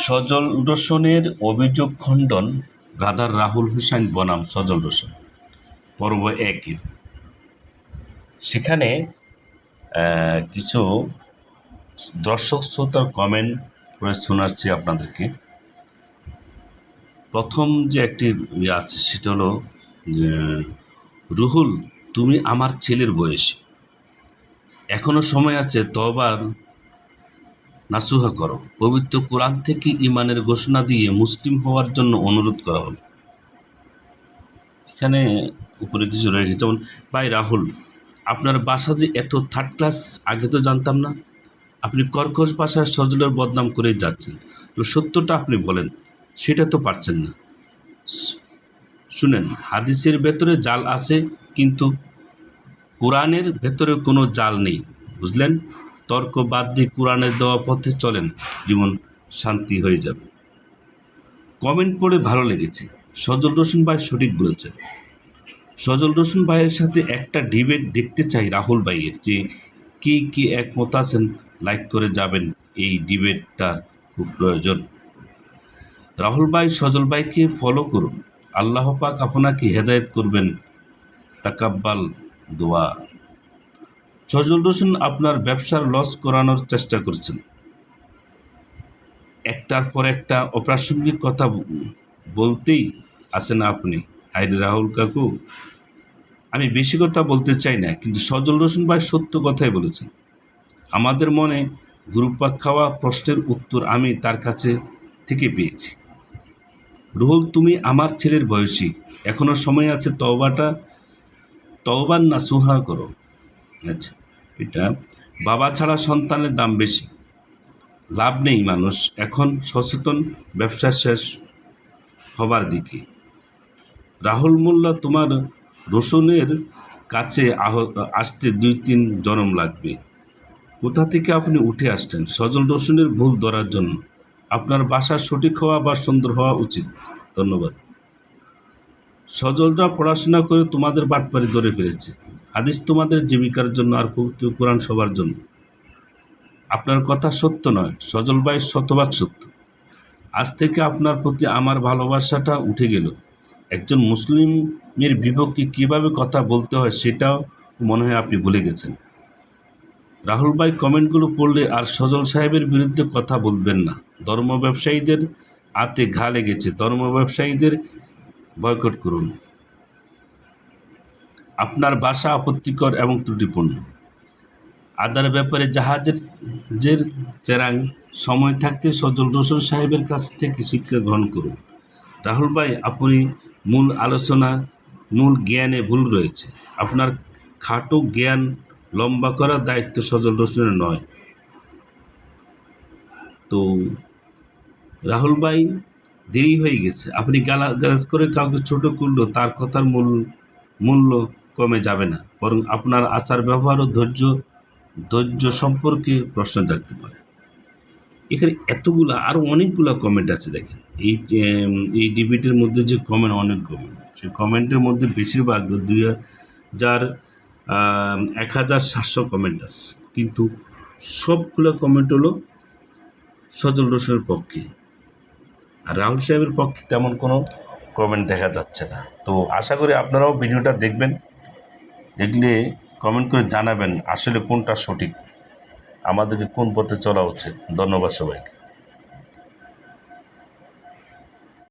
সজল রোশনের অভিযোগ খণ্ডন ব্রাদার রাহুল হুসাইন বনাম সজল রোশন। পর্ব একের। সেখানে কিছু দর্শক শ্রোতার কমেন্ট করে শোনাচ্ছি আপনাদেরকে। প্রথম যে একটি ইয়ে আছে, সেটা হলো রুহুল, তুমি আমার ছেলের বয়সী। এখনও সময় আছে তবার নাসুহা করো। পবিত্র কোরআন থেকে ইমানের ঘোষণা দিয়ে মুসলিম হওয়ার জন্য অনুরোধ করা হল। এখানে উপরে কিছু রয়েছে যেমন, ভাই রাহুল, আপনার বাসা যে এত থার্ড ক্লাস আগে তো জানতাম না। আপনি কর্কশ ভাষায় সজলের বদনাম করে যাচ্ছেন। তো সত্যটা আপনি বলেন, সেটা তো পারছেন না। শুনেন, হাদিসের ভেতরে জাল আছে, কিন্তু কোরআনের ভেতরে কোনো জাল নেই, বুঝলেন? তর্ক বাদ দিয়ে কোরআনের দেওয়া পথে চলেন, জীবন শান্তি হয়ে যাবে। কমেন্ট পড়ে ভালো লেগেছে। সজল রোশন ভাই সঠিক বলেছেন। সজল রোশন ভাইয়ের সাথে একটা ডিবেট দেখতে চাই রাহুল ভাইয়ের যে কি কি একমত আছেন, লাইক করে যাবেন, এই ডিবেটটার খুব প্রয়োজন। রাহুল ভাই, সজল ভাইকে ফলো করুন। আল্লাহ পাক আপনাকে হেদায়েত করবেন। তাকাব্বাল দোয়া। সজল রোশন আপনার ব্যবসার লস করানোর চেষ্টা করছেন। একটার পর একটা অপ্রাসঙ্গিক কথা বলতেই আছেন আপনি। হাইরে রাহুল কাকু, আমি বেশি কথা বলতে চাই না, কিন্তু সজল রোশন ভাই সত্য কথাই বলেছেন। আমাদের মনে গুরুপাক খাওয়া প্রশ্নের উত্তর আমি তার কাছে থেকে পেয়েছি। রুহুল, তুমি আমার ছেলের বয়সী, এখনও সময় আছে তওবাটা তওবার না সুহা করো। আচ্ছা। এটা। বাবা ছাড়া সন্তানের দাম বেশি। লাভ নেই মানুষ। এখন সচেতন, ব্যবসা শেষ হবার দিকে। রাহুল মোল্লা তোমার রসুনের কাছে আসতে দুই তিন জনম লাগবে। কোথা থেকে আপনি উঠে আসছেন? সজল রসুনের ভুল ধরার জন্য। আপনার বাসা সঠিক হওয়া বা সুন্দর হওয়া উচিত। ধন্যবাদ। সজলরা পড়াশোনা করে তোমাদের বাটপারি ধরে ফেলেছে। হাদিস তোমাদের জীবিকার জন্য আর পবিত্র কোরআন সবার জন্য। আপনার কথা সত্য নয়, সজল ভাই শতভাগ সত্য। আজ থেকে আপনার প্রতি আমার ভালোবাসাটা উঠে গেল। একজন মুসলিমের বিপক্ষে কীভাবে কথা বলতে হয় সেটাও মনে হয় আপনি ভুলে গেছেন। রাহুল ভাই কমেন্টগুলো পড়লে আর সজল সাহেবের বিরুদ্ধে কথা বলবেন না। ধর্ম ব্যবসায়ীদের আতে ঘা লেগেছে ধর্ম ব্যবসায়ীদের বয়কট করুন। আপনার ভাষা আপত্তিকর এবং ত্রুটিপূর্ণ। আদার ব্যাপারে জাহাজের জের চেরাং সময় থাকতে সজল রসুল সাহেবের কাছ থেকে শিক্ষা গ্রহণ করুন। রাহুল ভাই, আপনি মূল আলোচনা, মূল জ্ঞানে ভুল রয়েছে। আপনার খাটো জ্ঞান লম্বা করার দায়িত্ব সজল রসুনের নয়। তো রাহুল ভাই, দেরি হয়ে গেছে। আপনি গালা গালাজ করে কাউকে ছোট করলেও তার কথার মূল মূল্য কমে যাবে না, বরং আপনার আচার ব্যবহার ও ধৈর্য ধৈর্য সম্পর্কে প্রশ্ন জাগতে পারে। এখানে এতগুলা আরও অনেকগুলা কমেন্ট আছে দেখেন। এই এই ডিবেটের মধ্যে যে কমেন্ট অনেক কমেন্ট সেই কমেন্টের মধ্যে বেশিরভাগ দুই হাজার এক হাজার সাতশো কমেন্ট আছে। কিন্তু সবগুলো কমেন্ট হলো সজল রোশনের পক্ষে। আর রাহুল সাহেবের পক্ষে তেমন কোনো কমেন্ট দেখা যাচ্ছে না। তো আশা করি আপনারাও ভিডিওটা দেখবেন। দেখলে কমেন্ট করে জানাবেন আসলে কোনটা সঠিক। আমাদেরকে কোন পথে চলা উচিত। ধন্যবাদ সবাইকে।